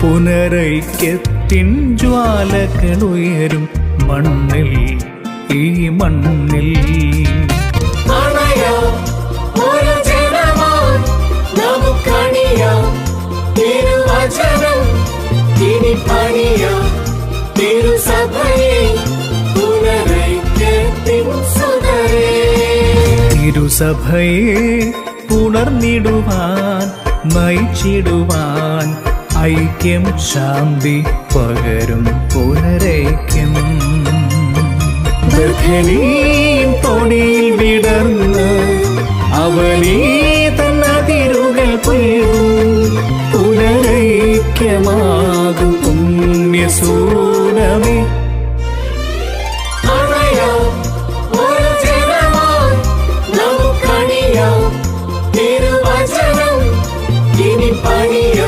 പുനരൈക്യത്തിൻ ജ്വാലകളുയരും മണ്ണിൽ ഈ മണ്ണിൽ. തിരുസഭയെ പുണർന്നിടുവാൻ നയിച്ചിടുവാൻ ഐക്യം ശാന്തി പകരും പുനരൈക്യം ബഥലീം തൊടിയിൽ വിടർന്ന് അവനീ തന്നതിരുകൾ പുൽകും പുനരൈക്യമാകും പുണ്യസൂനമേ. പണിയാം.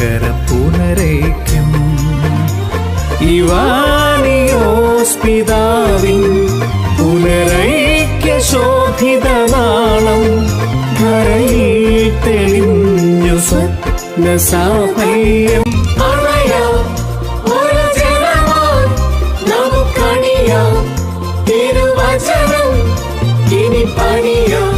മലങ്കര പുനരൈക്യം ഇവാനിയോസ് പിതാവിൻ പുനരൈക്യ ശോഭിതനാളം ധരയിൽ തെളിഞ്ഞു സ്വപ്ന സാഫല്യം. തിരുവചനം ഇനി പണിയാം.